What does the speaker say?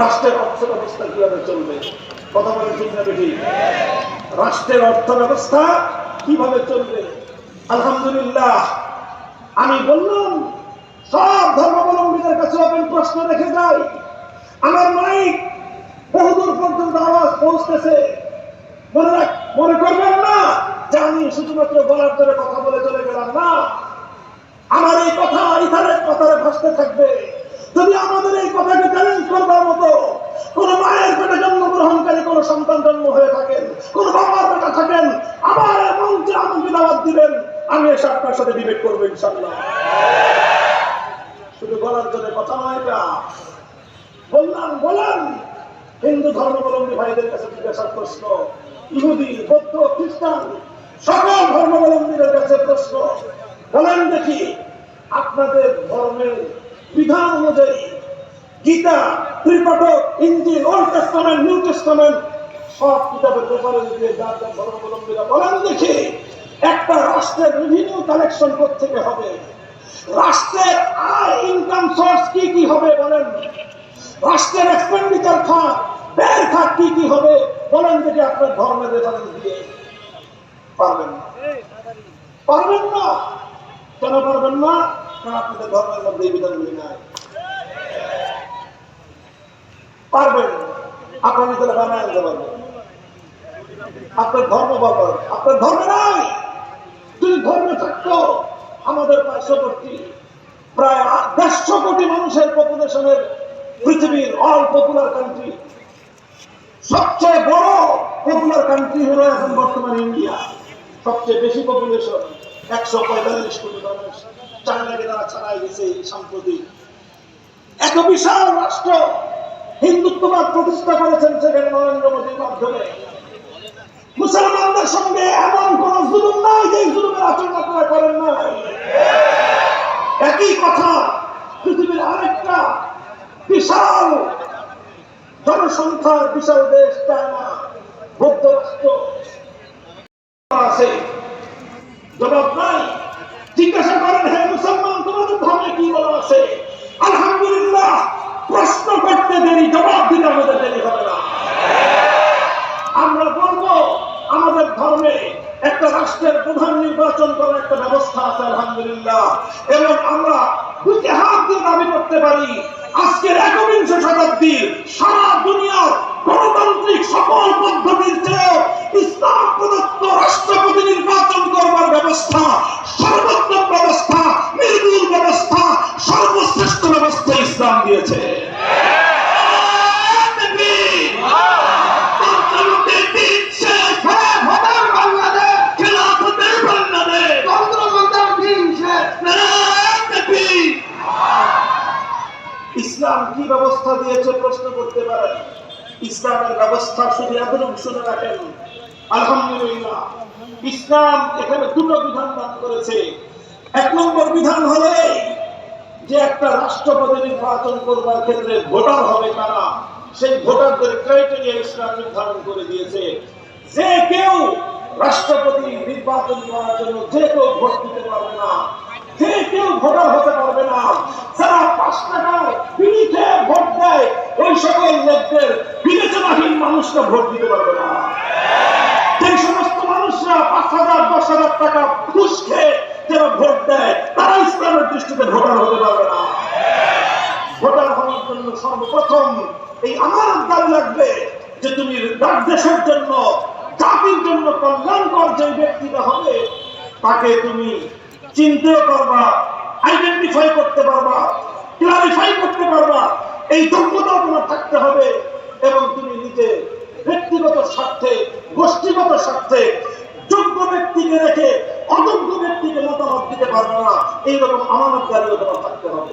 রাষ্ট্রের অর্থ ব্যবস্থা কীভাবে চলবে? কথা বলে ঠিক না রাষ্ট্রের অর্থ ব্যবস্থা কীভাবে চলবে? আলহামদুলিল্লাহ, আমি বললাম, সব ধর্মাবলম্বীদের কাছে ওপেন প্রশ্ন রেখে যাই। আমার মাইক বহুদূর পর্যন্ত আওয়াজ পৌঁছতেছে। মনে রাখ, মনে করবেন না, যে আমি শুধুমাত্র গলার ধরে কথা বলে চলে গেলাম না। আমার এই কথা ইথারের কথারে ভাসতে থাকবে যদি আমাদের এই কথাকে চ্যালেঞ্জ করবার মতো কোন মায়ের পেটে জন্মগ্রহণকারী কোন সন্তান জন্ম হয়ে থাকেন, কোন বাবার বেটা থাকেন আমার মঞ্চে আমাকে দাওয়াত দিবেন, আমি এসে আপনার সাথে ডিবেট করব ইনশাল্লাহ শুধু গলার জন্য কথা নয় এটা। বললাম, বলেন, হিন্দু ধর্মাবলম্বী ভাইদের কাছে জিজ্ঞাসা প্রশ্ন, ইহুদি, বৌদ্ধ, খ্রিস্টান, সকল ধর্মাবলম্বীদের কাছে প্রশ্ন, বলেন দেখি, আপনাদের ধর্মের বিধান অনুযায়ী গীতা, ত্রিপাঠক ইঞ্জিন ওল্ড টেস্টামেন্ট, নিউ টেস্টামেন্ট সব কিতাবের ব্যাপারে দিয়ে যার ধর্মাবলম্বীরা বলেন দেখি, একটা রাষ্ট্রের রেভিনিউ কালেকশন থেকে হবে? রাষ্ট্রের আয় ইনকাম সোর্স কি কি হবে বলেন? রাষ্ট্রের এক্সপেন্ডিচার খাত ব্যয়ের খাত কি কি হবে? বলেন দেখি আপনার ধর্মের রেফারেন্স দিয়ে। পারবেন না? পারবেন না? কেন পারবেন না? কারণ আপনাদের ধর্মের মধ্যে বিধানগুলি নাই। পারবেন? আপনার নিজেরা বানায় আনতে পারবেন। আপনার ধর্ম বাবার আপনার ধর্মে নাই। যদি ধর্মে থাকতো, আমাদের পার্শ্ববর্তী প্রায় দেড়শো কোটি মানুষের পপুলেশনের পৃথিবীর অল পপুলার কান্ট্রি সবচেয়ে বড় পপুলার কান্ট্রি হলো এখন বর্তমানে ইন্ডিয়া সবচেয়ে বেশি পপুলেশন একশো পঁয়তাল্লিশ কোটি মানুষ। চায়নাকে তারা ছাড়াই গেছে সাম্প্রতিক। এত বিশাল রাষ্ট্র হিন্দুত্ববাদ প্রতিষ্ঠা করেছেন সেখানে নরেন্দ্র মোদীর মাধ্যমে। মুসলমানদের সঙ্গে এমন কোন জুলুম নাই যে জুলুমের আচরণ আপনারা করেন নাই। একই কথা পৃথিবীর আরেকটা বিশাল জনসংখ্যার বিশাল দেশ, চায়না বৌদ্ধ রাষ্ট্র আছে। জবাব নাই। জিজ্ঞাসা করেন, হে মুসলমান, তোমাদের ধর্মে কি বলা আছে? আলহামদুলিল্লাহ, প্রশ্ন করতে দেরি, জবাব দিতে আমাদের দেরি হবে না আমরা বলব আমাদের ধর্মে একটা রাষ্ট্রের প্রধান নির্বাচন করার একটা ব্যবস্থা আছে, আলহামদুলিল্লাহ। এবং আমরা বুকে হাত দিয়ে দাবি করতে পারি, আজকের একবিংশ শতাব্দীর সারা দুনিয়ার গণতান্ত্রিক সকল পদ্ধতির চেয়েও ইসলাম প্রদত্ত রাষ্ট্রপতি নির্বাচন করবার ব্যবস্থা, সর্বোত্তম ব্যবস্থা নির্মূল ব্যবস্থা, সর্বশ্রেষ্ঠ ব্যবস্থা ইসলাম দিয়েছে। ইসলাম কি ব্যবস্থা দিয়েছে প্রশ্ন করতে পারেন? ইসলামের ব্যবস্থা শুধু এতটুকু শুনে রাখেন আলহামদুলিল্লাহ। ইসলাম এখানে দুটো বিধান দান করেছে। এক নম্বর বিধান হলো যে একটা রাষ্ট্রপতি নির্বাচন করবার ক্ষেত্রে ভোটার হবে কারা, সেই ভোটারদের ক্রাইটেরিয়া ইসলাম নির্ধারণ করে দিয়েছে। যে কেউ রাষ্ট্রপতি নির্বাচন করার জন্য যে কেউ ভোট দিতে পারবে না, যে কেউ ভোটার হতে পারবে না পাঁচ টাকার বিড়ি খেয়ে ভোট দেয় ওই সকল লোকদের বিবেচনাহীন মানুষরা ভোট দিতে পারবে না। যে সমস্ত মানুষরা পাঁচ হাজার, দশ হাজার টাকা ঘুষ খেয়ে যারা ভোট দেয় তারা ইসলামের দৃষ্টিতে ভোটার হতে পারবে না। ভোটার হওয়ার জন্য সর্বপ্রথম এই আমার দাবি লাগবে যে তুমি দেশের জন্য, জাতির জন্য কল্যাণকর যে ব্যক্তিটা হবে, তাকে তুমি চিনতেও পারবা আইডেন্টিফাই করতে পারবা এই যোগ্যতা তোমার থাকতে হবে এবং তুমি নিজে ব্যক্তিগত স্বার্থে, গোষ্ঠীগত স্বার্থে যোগ্য ব্যক্তিকে রেখে অযোগ্য ব্যক্তিকে মতামত দিতে পারবে না। এইরকম আমানতদারিও তোমার থাকতে হবে।